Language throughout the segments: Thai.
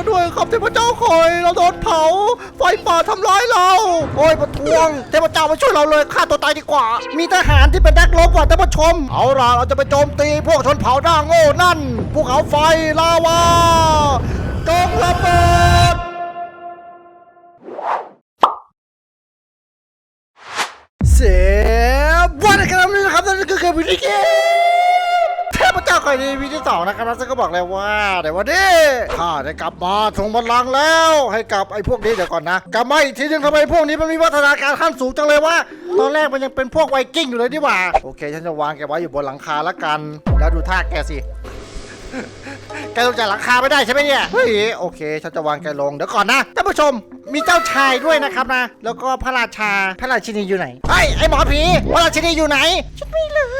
ราด้วยครับเทพเจ้าคอยเราโดนเผา ไฟป่าทำร้ายเรา โอ้ยประท้วง เทพเจ้ามาช่วยเราเลยฆ่าตัวตายดีกว่า มีทหารที่เป็นนักรบว่ะท่านผู้ชม เอาล่ะเราจะไปโจมตีพวกชนเผ่าหน้าโง่นั่น ภูเขาไฟลาวาจงระเบิด เทพเจ้าคอยดีวีที่สองนะครับซึ่งก็บอกเลยว่าเดี๋ยววันนี้ข้าได้กลับมาทรงบัลลังก์แล้ว ให้กับไอ้พวกนี้เดี๋ยวก่อนนะ กลับมาอีกทีนึงทำไมพวกนี้มันมีวัฒนาการขั้นสูงจังเลยวะตอนแรกมันยังเป็นพวกไวกิ้งอยู่เลยดีกว่า โอเค ฉันจะวางแกไว้อยู่บนหลังคาละกัน แล้วดูท่าแกสิแกลงจากหลังคาไม่ได้ใช่ไหมเนี่ยเฮ้ยโอเคฉันจะวางแกลงเดี๋ยวก่อนนะท่านผู้ชมมีเจ้าชายด้วยนะครับนะ แล้วก็พระราชาพระราชินีอยู่ไหนเฮ้ไอ้หมอผีพระราชินีอยู่ไหนฉันไม่รู้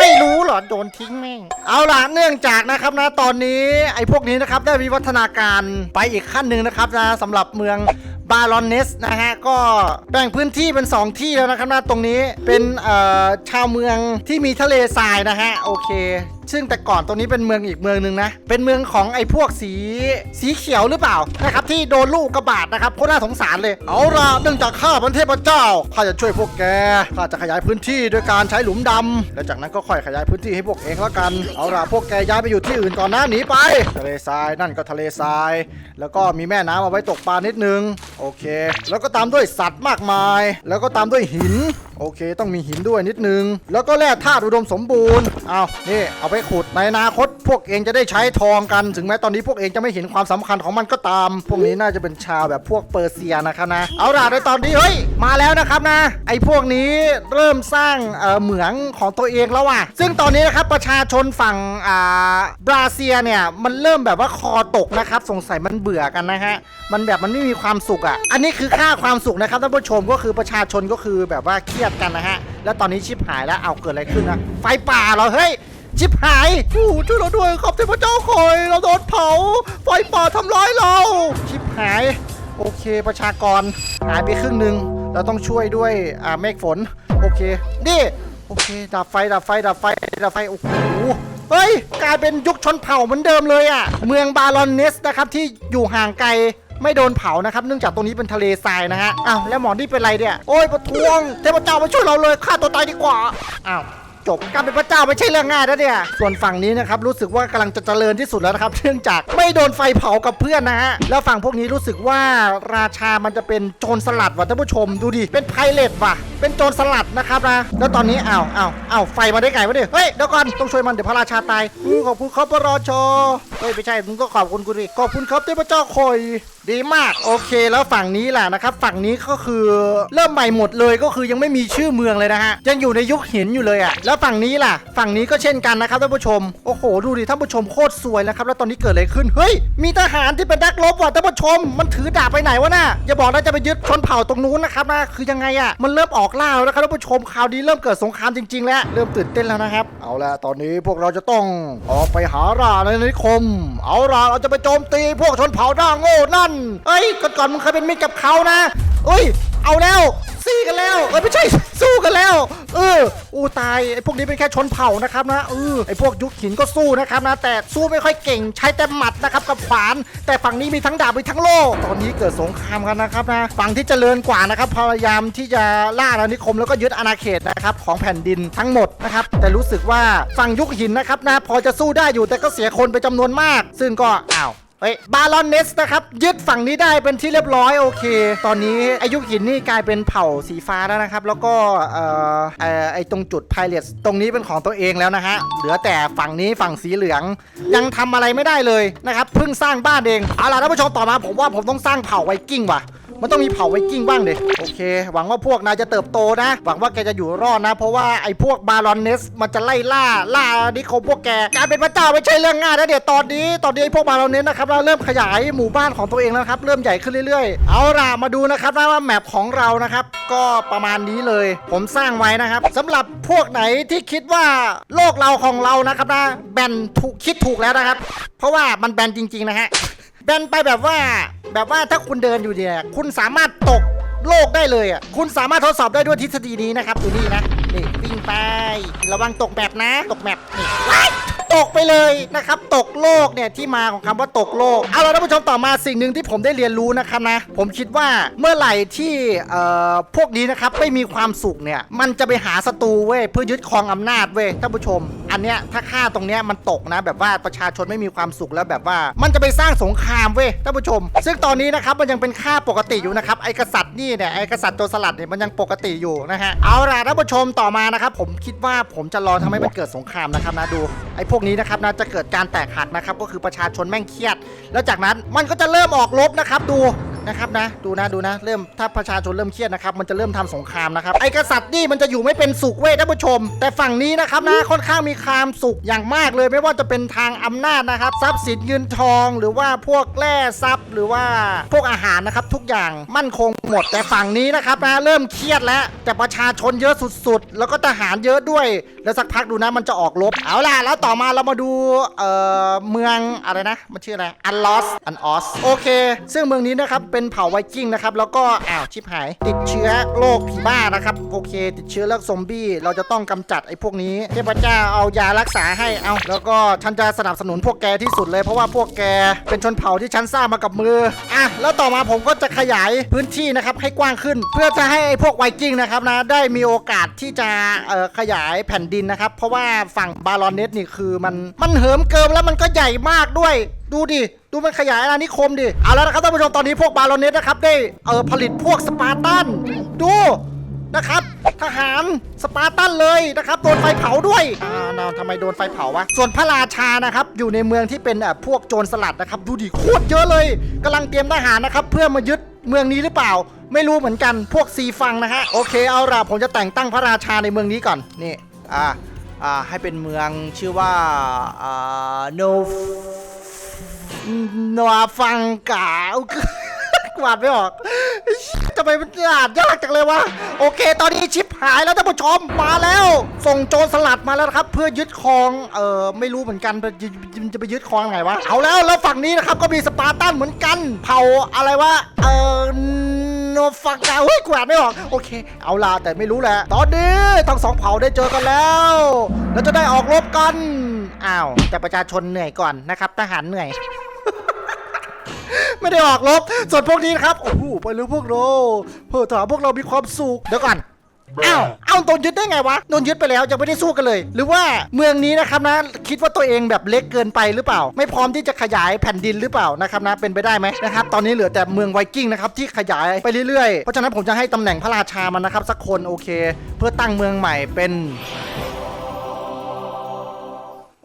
ไม่รู้เหรอโดนทิ้งแม่ง เอาล่ะเนื่องจากนะครับนะตอนนี้ไอ้พวกนี้นะครับได้วิวัฒนาการไปอีกขั้นหนึ่งนะครับนะสำหรับเมือง บารอนเนสนะฮะ ก็แบ่งพื้นที่เป็น 2 ที่แล้วนะครับนะตรงนี้เป็นเอ่อชาวเมืองที่มีทะเลทรายนะฮะ โอเค ซึ่งแต่ก่อนตรงนี้เป็นเมืองอีกเมืองหนึ่งนะ เป็นเมืองของไอ้พวกสีสีเขียวหรือเปล่านะครับที่โดนลูกกระบาดนะครับโคตรน่าสงสารเลย เอาล่ะเนื่องจากข้าเป็นเทพเจ้าข้าจะช่วยพวกแกข้าจะขยายพื้นที่ด้วยการใช้หลุมดำแล้วจากนั้นก็ค่อยขยายพื้นที่ให้พวกเองแล้วกัน เอาล่ะพวกแกย้ายไปอยู่ที่อื่นก่อนนะหนีไป ทะเลทรายนั่นก็ทะเลทราย แล้วก็มีแม่น้ำเอาไว้ตกปลานิดนึงโอเค แล้วก็ตามด้วยสัตว์มากมาย แล้วก็ตามด้วยหิน โอเค ต้องมีหินด้วยนิดนึง แล้วก็แร่ธาตุอุดมสมบูรณ์เอานี่เอาไปขุดในอนาคต พวกเองจะได้ใช้ทองกัน ถึงแม้ตอนนี้พวกเองจะไม่เห็นความสำคัญของมันก็ตาม พวกนี้น่าจะเป็นชาวแบบพวกเปอร์เซียนะครับนะ เอาล่ะในตอนนี้เฮ้ยมาแล้วนะครับนะ ไอ้พวกนี้เริ่มสร้างเออเหมืองของตัวเองแล้วว่ะ ซึ่งตอนนี้นะครับประชาชนฝั่งอ่าบราเซียเนี่ยมันเริ่มแบบว่าคอตกนะครับ สงสัยมันเบื่อกันนะฮะ มันแบบมันไม่มีความสุขอะอันนี้คือค่าความสุขนะครับท่านผู้ชมก็คือประชาชนก็คือแบบว่าเครียดกันนะฮะ แล้วตอนนี้ชิบหายแล้วเอาเกิดอะไรขึ้นนะไฟป่าเหรอเฮ้ยชิบหายโอ้ช่วยเราด้วยครับเทพเจ้าคอย เราโดนเผา ไฟป่าทำร้ายเรา ชิบหาย โอเคประชากรหายไปครึ่งหนึ่งเราต้องช่วยด้วยอ่าเมฆฝน โอเค นี่ โอเค ดับไฟ ดับไฟ ดับไฟ ดับไฟ โอ้โห เฮ้ย กลายเป็นยุคชนเผ่าเหมือนเดิมเลยอะ่ะ เมืองบารอนเนสนะครับที่อยู่ห่างไกล ไม่โดนเผานะครับ เนื่องจากตรงนี้เป็นทะเลทรายนะฮะอ้าวแล้วหมอนี่เป็นไรเนี่ยโอ้ยประท้วงเทพเจ้ามาช่วยเราเลยฆ่าตัวตายดีกว่าอ้าว จบการเป็นพระเจ้าไม่ใช่เรื่องง่ายนะเนี่ย ส่วนฝั่งนี้นะครับรู้สึกว่ากำลังจะเจริญที่สุดแล้วนะครับเนื่องจากไม่โดนไฟเผากับเพื่อนนะฮะแล้วฝั่งพวกนี้รู้สึกว่าราชามันจะเป็นโจรสลัดว่ะท่านผู้ชมดูดิเป็นไพเรตว่ะ เป็นโจรสลัดนะครับนะแล้วตอนนี้อ้าวอ้าวอ้าวไฟมาได้ไงวะเนี่ยเฮ้ยเดี๋ยวก่อนต้องช่วยมันเดี๋ยวพระราชาตายอือขอบคุณครับพระราชาเฮ้ยไม่ใช่มึงก็ขอบคุณกูดิขอบคุณครับเทพเจ้าคอยดีมากโอเคแล้วฝั่งนี้แหละนะครับ ฝั่งนี้ก็คือเริ่มใหม่หมดเลยก็คือยังไม่มีชื่อเมืองเลยนะฮะยังอยู่ในยุคหินอยู่เลยอะแแล้วฝั่งนี้ล่ะ ฝั่งนี้ก็เช่นกันนะครับท่านผู้ชม โอ้โห ดูดิท่านผู้ชมโคตรสวยแล้วครับ แล้วตอนนี้เกิดอะไรขึ้น เฮ้ย มีทหารที่เป็นนักรบว่ะท่านผู้ชม มันถือดาบไปไหนวะน่ะ อย่าบอกนะจะไปยึดชนเผ่าตรงนู้นนะครับนะ คือยังไงอะมันเริ่มออกล่าแล้วนะครับท่านผู้ชม คราวนี้เริ่มเกิดสงครามจริง ๆ แล้ว เริ่มตื่นเต้นแล้วนะครับ เอาละตอนนี้พวกเราจะต้องออกไปหาราในนิคม เอาล่ะเราจะไปโจมตีพวกชนเผ่าหน้าโง่นั่นเอ้ยก่อนก่อนมึงเคยเป็นมิตรกับเขานะเอ้ย เอาแล้วซี่กันแล้วเอ้ยไม่ใช่สู้กันแล้ว เอออู้ตายไอ้พวกนี้เป็นแค่ชนเผ่านะครับนะเออไอ้พวกยุคหินก็สู้นะครับนะแต่สู้ไม่ค่อยเก่งใช้แต่หมัดนะครับกับขวาน แต่ฝั่งนี้มีทั้งดาบมีทั้งโล่ตอนนี้เกิดสงครามกันนะครับนะฝั่งที่เจริญกว่านะครับพยายามที่จะล่าอาณานิคมแล้วก็ยึดอาณาเขตนะครับของแผ่นดินทั้งหมดนะครับแต่รู้สึกว่าฝั่งยุคหินนะครับนะพอจะสู้ได้อยู่แต่ก็เสียคนไปจำนวนมาก ซึ่งก็อ้าว เฮ้ยบาลอนเนสนะครับยึดฝั่งนี้ได้เป็นที่เรียบร้อยโอเค ตอนนี้อายุหินนี่กลายเป็นเผ่าสีฟ้าแล้วนะครับ แล้วก็เอ่อเอ่อไอตรงจุดไพเรตตรงนี้เป็นของตัวเองแล้วนะฮะเหลือแต่ฝั่งนี้ฝั่งสีเหลือง ยังทำอะไรไม่ได้เลยนะครับเพิ่งสร้างบ้านเองเอาล่ะท่านผู้ชมต่อมาผมว่าผมต้องสร้างเผ่าไวกิ้งว่ะ มันต้องมีเผ่าไวกิ้งบ้างเดิโอเค หวังว่าพวกนายจะเติบโตนะ หวังว่าแกจะอยู่รอดนะ เพราะว่าไอ้พวกบารอนเนส มันจะไล่ล่าล่านิคมพวกแกการเป็นพระเจ้าไม่ใช่เรื่องง่ายนะเดี๋ยวตอนนี้ตอนนี้ไอ้พวกบารอนเนสนะครับเราเริ่มขยายหมู่บ้านของตัวเองแล้วครับเริ่มใหญ่ขึ้นเรื่อยๆ เอาล่ะมาดูนะครับว่าแมปของเรานะครับก็ประมาณนี้เลย ผมสร้างไว้นะครับสำหรับพวกไหนที่คิดว่าโลกเราของเรานะครับนะแบนถูกคิดถูกแล้วนะครับ เพราะว่ามันแบนจริงๆนะฮะ แบนไปแบบว่าแบบว่าถ้าคุณเดินอยู่เนี่ยคุณสามารถตกโลกได้เลยอะคุณสามารถทดสอบได้ด้วยทฤษฎีนี้นะครับดูนี่นะนี่วิ่งไประวังตกแบบนะ ตกแบบนี่ตกไปเลยนะครับ ตกโลกเนี่ยที่มาของคำว่าตกโลกเอาละท่านผู้ชมต่อมาสิ่งหนึ่งที่ผมได้เรียนรู้นะครับนะ ผมคิดว่าเมื่อไหร่ที่เอ่อพวกนี้นะครับไม่มีความสุขเนี่ย มันจะไปหาศัตรูเว้ยเพื่อยึดครองอำนาจเว้ยท่านผู้ชม อันเนี้ยถ้าค่าตรงเนี้ยมันตกนะ แบบว่าประชาชนไม่มีความสุขแล้วแบบว่า มันจะไปสร้างสงครามเว้ยท่านผู้ชม ซึ่งตอนนี้นะครับมันยังเป็นค่าปกติอยู่นะครับไอกษัตริย์นี่เนี่ยไอกษัตริย์ตัวสลัดเนี่ยมันยังปกติอยู่นะฮะเอาล่ะท่านผู้ชมต่อมานะครับผมคิดว่าผมจะรอทำให้มันเกิดสงครามนะครับนะดูไอ้พวกนี้นะครับนะจะเกิดการแตกหักนะครับก็คือประชาชนแม่งเครียด แล้วจากนั้นมันก็จะเริ่มออกรบนะครับดู นะครับนะ ดูนะดูนะ เริ่มถ้าประชาชนเริ่มเครียดนะครับ มันจะเริ่มทำสงครามนะครับ ไอ้กษัตริย์นี่มันจะอยู่ไม่เป็นสุขเว้ยท่านผู้ชม แต่ฝั่งนี้นะครับนะ ค่อนข้างมีความสุขอย่างมากเลย ไม่ว่าจะเป็นทางอำนาจนะครับ ทรัพย์สินเงินทอง หรือว่าพวกแร่ทรัพย์ หรือว่าพวกอาหารนะครับ ทุกอย่างมั่นคงหมด แต่ฝั่งนี้นะครับนะ เริ่มเครียดแล้ว แต่ประชาชนเยอะสุดๆ แล้วก็ทหารเยอะด้วย แล้วสักพักดูนะ มันจะออกรบ เอาล่ะ แล้วต่อมาเรามาดู เอ่อ เมืองอะไรนะ มันชื่ออะไร อันลอส อันออส โอเค ซึ่งเมืองนี้นะครับเป็นเผ่าไวกิ้งนะครับ แล้วก็อ้าวชิบหาย ติดเชื้อโรคผีบ้านะครับ โอเค ติดเชื้อโรคซอมบี้ เราจะต้องกำจัดไอ้พวกนี้ เทพเจ้าเอายารักษาให้ เอาแล้วก็ฉันจะสนับสนุนพวกแกที่สุดเลย เพราะว่าพวกแกเป็นชนเผ่าที่ฉันสร้างมากับมือ อะ แล้วต่อมาผมก็จะขยายพื้นที่นะครับให้กว้างขึ้น เพื่อจะให้ไอ้พวกไวกิ้งนะครับนะ ได้มีโอกาสที่จะเอ่อขยายแผ่นดินนะครับ เพราะว่าฝั่งบารอนเนสนี่คือมันมันเหิมเกิมแล้วมันก็ใหญ่มากด้วย ดูดิ ดูมันขยายอาณานิคมดิ เอาแล้วนะครับท่านผู้ชมตอนนี้พวกบารอนเนสนะครับได้เออผลิตพวกสปาร์ตัน ดูนะครับทหารสปาร์ตันเลยนะครับโดนไฟเผาด้วยอ่านาทำไมโดนไฟเผาวะส่วนพระราชานะครับอยู่ในเมืองที่เป็นแบบพวกโจรสลัดนะครับดูดิโคตรเยอะเลยกำลังเตรียมทหารนะครับเพื่อมายึดเมืองนี้หรือเปล่า ไม่รู้เหมือนกันพวกซีฟังนะฮะโอเคเอาล่ะผมจะแต่งตั้งพระราชาในเมืองนี้ก่อนนี่อ่าอ่าให้เป็นเมืองชื่อว่าอ่าโน นัวฟังกาวกวาดไม่ออกทำไมมันอ่านยากจังเลยวะ โอเค ตอนนี้ชิปหายแล้วท่านผู้ชมมาแล้ว ส่งโจรสลัดมาแล้วนะครับ เพื่อยึดครอง เออไม่รู้เหมือนกันจะไปยึดครองไงวะ เอาแล้ว แล้วฝั่งนี้นะครับ ก็มีสปาร์ตันเหมือนกัน เผาอะไรวะ เออโนฟังกาวเฮ้ยกวาดไม่ออก โอเค เอาล่ะแต่ไม่รู้แหละ ตอนนี้ทั้งสองเผ่าได้เจอกันแล้ว แล้วจะได้ออกรบกัน อ้าว แต่ประชาชนเหนื่อยก่อนนะครับ ทหารเหนื่อย ไม่ได้ออกรบส่วนพวกนี้นะครับ โอ้โหไปเลยพวกเราเพื่อถามพวกเรามีความสุข เดี๋ยวก่อนอ้าวเอ้าโดนยึดได้ไงวะ โดนยึดไปแล้วยังไม่ได้สู้กันเลย หรือว่าเมืองนี้นะครับนะ คิดว่าตัวเองแบบเล็กเกินไปหรือเปล่า ไม่พร้อมที่จะขยายแผ่นดินหรือเปล่านะครับนะ เป็นไปได้ไหมนะครับ ตอนนี้เหลือแต่เมืองไวกิ้งนะครับที่ขยายไปเรื่อยๆ เพราะฉะนั้นผมจะให้ตำแหน่งพระราชามันนะครับสักคนโอเค เพื่อตั้งเมืองใหม่เป็น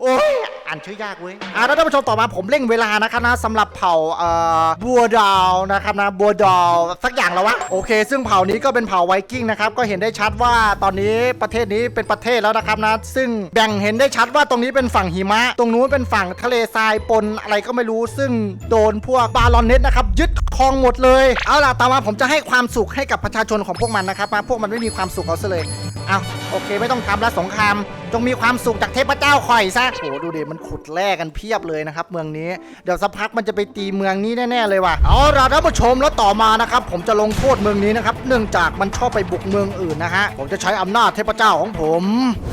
โอ้ย อ่านชื่อยากเว้ยอ่าแล้วท่านผู้ชมต่อมาผมเร่งเวลานะครับนะสำหรับเผ่าเอ่อบัวดาวนะครับนะบัวดาวสักอย่างแล้ววะโอเค ซึ่งเผ่านี้ก็เป็นเผ่าไวกิ้งนะครับก็เห็นได้ชัดว่าตอนนี้ประเทศนี้เป็นประเทศแล้วนะครับนะ ซึ่งแบ่งเห็นได้ชัดว่าตรงนี้เป็นฝั่งหิมะ ตรงนู้นเป็นฝั่งทะเลทรายปนอะไรก็ไม่รู้ ซึ่งโดนพวกบาลอนเน็ตนะครับยึดครองหมดเลย เอาล่ะต่อมาผมจะให้ความสุขให้กับประชาชนของพวกมันนะครับนะพวกมันไม่มีความสุขเอาซะเลยเอาโอเค ไม่ต้องทำแล้วสงคราม จงมีความสุขจากเทพเจ้าคอยซะโหดูดิมันขุดแร่กันเพียบเลยนะครับ เมืองนี้เดี๋ยวสักพักมันจะไปตีเมืองนี้แน่ๆเลยว่ะเอาล่ะท่านผู้ชมแล้วต่อมานะครับ ผมจะลงโทษเมืองนี้นะครับเนื่องจากมันชอบไปบุกเมืองอื่นนะฮะผมจะใช้อำนาจเทพเจ้าของผม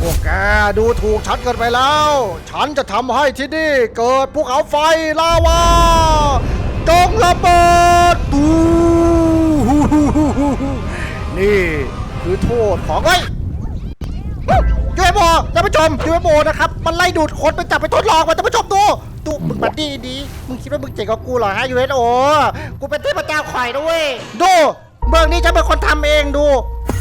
พวกแกดูถูกฉันเกินไปแล้ว ฉันจะทำให้ที่นี่ เกิดภูเขาไฟลาวาจงระเบิดตูนี่คือโทษของเฮ้ยยูเอานผู้ชมยูเอโอนะครับมันไล่ดูดคนไปจับไปทดลองมาท่านผู้ชมดูดูมึงมาดีดีมึงคิดว่ามึงเจ๋งกว่ากูเหรอฮะยูเอฟโอกูเป็นเทพเจ้าข่อยด้วยดูเมืองนี้ฉันเป็นคนทำเองดู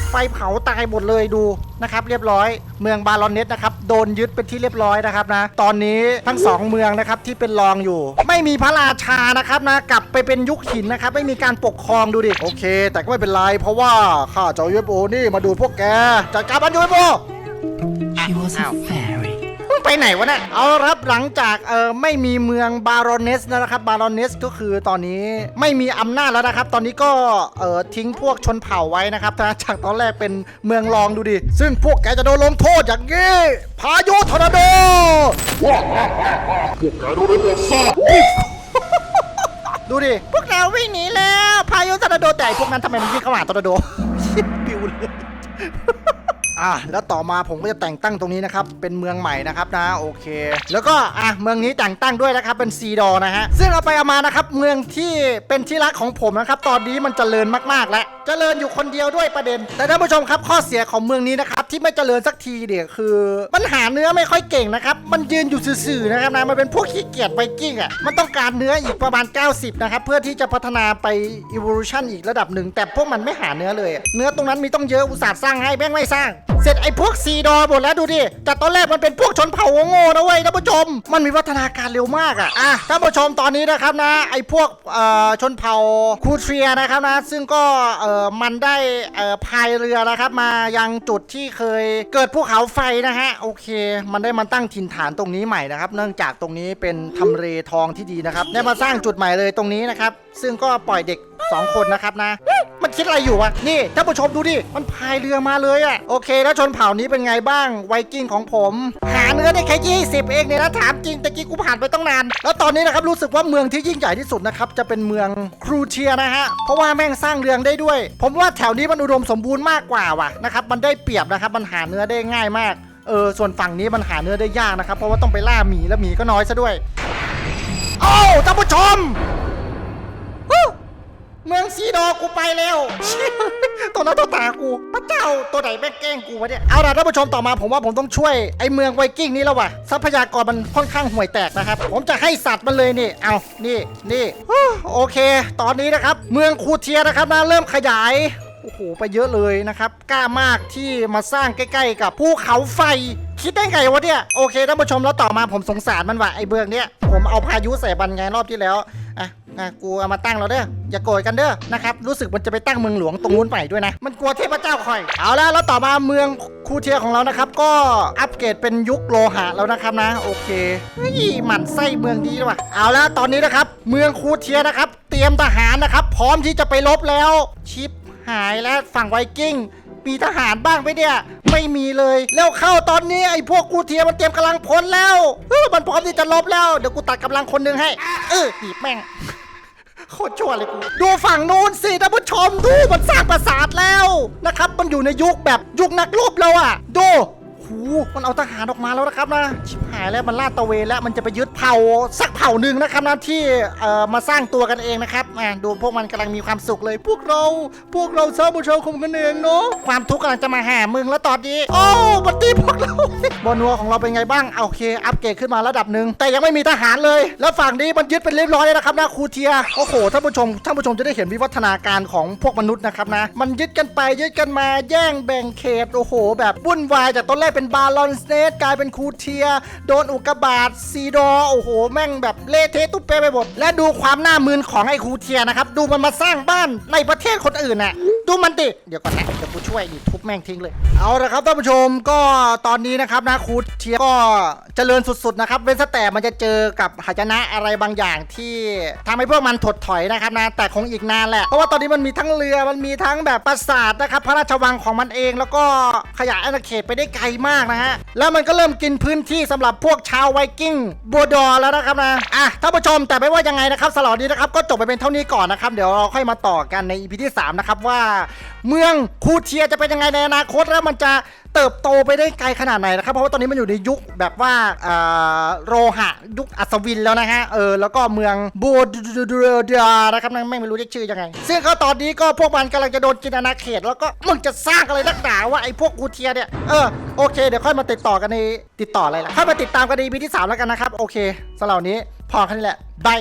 ไฟเผาตายหมดเลยดูนะครับเรียบร้อย เมืองบารอนเนตนะครับโดนยึดเป็นที่เรียบร้อยนะครับนะตอนนี้ทั้งสองเมืองนะครับที่เป็นรองอยู่ ไม่มีพระราชานะครับนะกลับไปเป็นยุคหินนะครับไม่มีการปกครองดูดิโอเค แต่ก็ไม่เป็นไรเพราะว่าข้าเจ้ายูเอฟโอนี่มาดูพวกแกจัดการมันยูเอฟโอ She was a fairy. ไปไหนวะเนี่ยเอาครับหลังจากเออไม่มีเมืองบารอนเนสนะครับบารอนเนสก็คือตอนนี้ไม่มีอำนาจแล้วนะครับ ตอนนี้ก็เออทิ้งพวกชนเผ่าไว้นะครับจากตอนแรกเป็นเมืองรองดูดิ ซึ่งพวกแกจะโดนลงโทษอย่างนี้พายุทอร์นาโดดูดิ พวกเราวิ่งหนีแล้ว พายุทอร์นาโดแต่อ้พวกนั้นทำไมมันวิ่งเข้าหาทอร์นาโดปิวเลย อะแล้วต่อมาผมก็จะแต่งตั้งตรงนี้นะครับ เป็นเมืองใหม่นะครับนะโอเค แล้วก็อะเมืองนี้แต่งตั้งด้วยนะครับเป็นซีดอนะฮะซึ่งเอาไปเอามานะครับเมืองที่เป็นที่รักของผมนะครับ ตอนนี้มันเจริญมากๆแล้วเจริญอยู่คนเดียวด้วยประเด็น แต่ท่านผู้ชมครับข้อเสียของเมืองนี้นะครับที่ไม่เจริญสักทีเดียคือมันหาเนื้อไม่ค่อยเก่งนะครับมันยืนอยู่ซื่อๆนะครับนะมันเป็นพวกขี้เกียจไวกิ้งอะมันต้องการเนื้ออีกประมาณ 90 นะครับ เพื่อที่จะพัฒนาไป evolution อีกระดับหนึ่ง แต่พวกมันไม่หาเนื้อเลยอะเนื้อตรงนั้นมีต้องเยอะอุตส่าห์สร้างให้แม่งไม่สร้าง เสร็จไอ้พวกซีดอหมดแล้วดูดิจากตอนแรกมันเป็นพวกชนเผ่าโง่นะเว้ยท่านผู้ชม มันมีพัฒนาการเร็วมากอะอะท่านผู้ชมตอนนี้นะครับนะไอ้พวกเอ่อชนเผ่าคูเทรียนะครับนะซึ่งก็เอ่อมันได้เอ่อพายเรือนะครับ มายังจุดที่เคยเกิดภูเขาไฟนะฮะโอเค มันได้มาตั้งถิ่นฐานตรงนี้ใหม่นะครับ เนื่องจากตรงนี้เป็นทำเลทองที่ดีนะครับได้มาสร้างจุดใหม่เลยตรงนี้นะครับ ซึ่งก็ปล่อยเด็ก 2คนนะครับนะมันคิดอะไรอยู่วะนี่ท่านผู้ชมดูดิมันพายเรือมาเลยอะโอเค แล้วชนเผ่านี้เป็นไงบ้างไวกิ้งของผม หาเนื้อได้แค่ 20 เองเนี่ยนะถามจริงตะกี้กูผ่านไปต้องนาน แล้วตอนนี้นะครับรู้สึกว่าเมืองที่ยิ่งใหญ่ที่สุดนะครับจะเป็นเมืองครูเชียนะฮะเพราะว่าแม่งสร้างเรืองได้ด้วย ผมว่าแถวนี้มันอุดมสมบูรณ์มากกว่าว่ะนะครับมันได้เปรียบนะครับมันหาเนื้อได้ง่ายมากเออส่วนฝั่งนี้มันหาเนื้อได้ยากนะครับ เพราะว่าต้องไปล่าหมีแล้วหมีก็น้อยซะด้วย โอ้าท่านผู้ชม เมืองซีโดกูไปแล้วตัวหน้าตัวตากู พระเจ้าตัวไหนแม่งแกล้งกูวะเนี่ย เอาล่ะท่านผู้ชมต่อมาผมว่าผมต้องช่วยไอ้เมืองไวกิ้งนี้แล้วว่ะ ทรัพยากรมันค่อนข้างห่วยแตกนะครับ ผมจะให้สัตว์มันเลยนี่ เอา นี่ นี่ โอเค ตอนนี้นะครับ เมืองคูเทียนะครับนะเริ่มขยายโอ้โห ไปเยอะเลยนะครับ กล้ามากที่มาสร้างใกล้ ๆ กับภูเขาไฟ คิดได้ไงวะเนี่ย โอเคท่านผู้ชมแล้วต่อมาผมสงสารมันว่ะไอ้เบืองเนี้ยผมเอาพายุใส่บันไงรอบที่แล้ว อะกูเอามาตั้งแล้วเด้ออย่าโกรธกันเด้อนะครับรู้สึกมันจะไปตั้งเมืองหลวงตรงนู้นใหม่ด้วยนะ มันกลัวเทพเจ้าคอย เอาละแล้วต่อมาเมืองคูเทียของเรานะครับ ก็อัปเกรดเป็นยุคโลหะแล้วนะครับนะ โอเคเฮ้ยหมั่นไส้เมืองดีด้วยว่ะเอาละตอนนี้นะครับ เมืองคูเทียนะครับ เตรียมทหารนะครับ พร้อมที่จะไปรบแล้ว ชิปหายแล้วฝั่งไวกิ้งมีทหารบ้างไหมเนี่ย ไม่มีเลยแล้วเข้าตอนนี้ไอ้พวกกูเทียมันเตรียมกำลังพลแล้วเออมันพร้อมที่จะลบแล้ว เดี๋ยวกูตัดกำลังคนหนึ่งให้ เออหีบแม่ง โคตรชั่วเลยกูดูฝั่งนู้นสิท่านผู้ชมดูมันสร้างปราสาทแล้วนะครับ มันอยู่ในยุคแบบยุคนักรบแล้วอะ ดูหูมันเอาทหารออกมาแล้วนะครับนะชิบหายแล้วมันลาดตระเวนแล้วมันจะไปยึดเผ่าสักเผ่าหนึ่งนะครับนะที่เอ่อมาสร้างตัวกันเองนะครับอะดูพวกมันกำลังมีความสุขเลย พวกเราพวกเราชาวบุชาคมกันเองเนาะความทุกข์กำลังจะมาหามึงแล้วตอนนี้โอ้มันตีพวกเรา บอนัวของเราเป็นไงบ้างโอเค อัปเกรดขึ้นมาระดับหนึ่งแต่ยังไม่มีทหารเลย แล้วฝั่งนี้มันยึดเป็นเรียบร้อยแล้วนะครับนะครูเทียโอ้โหท่านผู้ชมท่านผู้ชมจะได้เห็นวิวัฒนาการของพวกมนุษย์นะครับนะมันยึดกันไปยึดกันมาแย่งแบ่งเขตโอ้โห แบบวุ่นวายจากตอนแรกเป็นบาลอนสเนตกลายเป็นครูเทียโดนอุกกาบาตซีดอโอ้โห แม่งแบบเละเทะตุ๊บเปไปหมด และดูความหน้ามืนของไอ้ครูเทียนะครับ ดูมันมาสร้างบ้านในประเทศคนอื่นน่ะ ดูมันดิ เดี๋ยวก่อนนะ เดี๋ยวกูช่วยนี่ทุบแม่งทิ้งเลย เอาละครับท่านผู้ชม ก็ตอนนี้นะครับนะครูเทียก็เจริญสุดๆนะครับ เว้นแต่มันจะเจอกับหายนะอะไรบางอย่างที่ทำให้พวกมันถดถอยนะครับนะ แต่คงอีกนานแหละ เพราะว่าตอนนี้มันมีทั้งเรือ มันมีทั้งแบบปราสาทนะครับพระราชวังของมันเอง แล้วก็ขยายอาณาเขตไปได้ไกลมากนะฮะ แล้วมันก็เริ่มกินพื้นที่สำหรับพวกชาวไวกิ้งบัวดอร์แล้วนะครับนะอะท่านผู้ชมแต่ไม่ว่ายังไงนะครับสลอดนี้นะครับก็จบไปเป็นเท่านี้ก่อนนะครับเดี๋ยวเราค่อยมาต่อกันในอีพีที่3นะครับว่า เมืองคูเทียจะเป็นยังไงในอนาคตแล้วมันจะเติบโตไปได้ไกลขนาดไหนนะครับเพราะว่าตอนนี้มันอยู่ในยุคแบบว่าโรหะยุคอัศวินแล้วนะฮะเออแล้วก็เมืองบูดเดานะครับนั่นไม่รู้เรียกชื่อยังไง ซึ่งก็ตอนนี้ก็พวกมันกำลังจะโดนกินอาณาเขต แล้วก็มึงจะสร้างอะไรนักหนาว่าไอ้พวกคูเทียเนี่ยเออโอเคเดี๋ยวค่อยมาติดต่อกันในติดต่ออะไรล่ะค่อยมาติดตามกันใน EP ที่สามแล้วกันนะครับ โอเคสำหรับนี้พอแค่นี้แหละบาย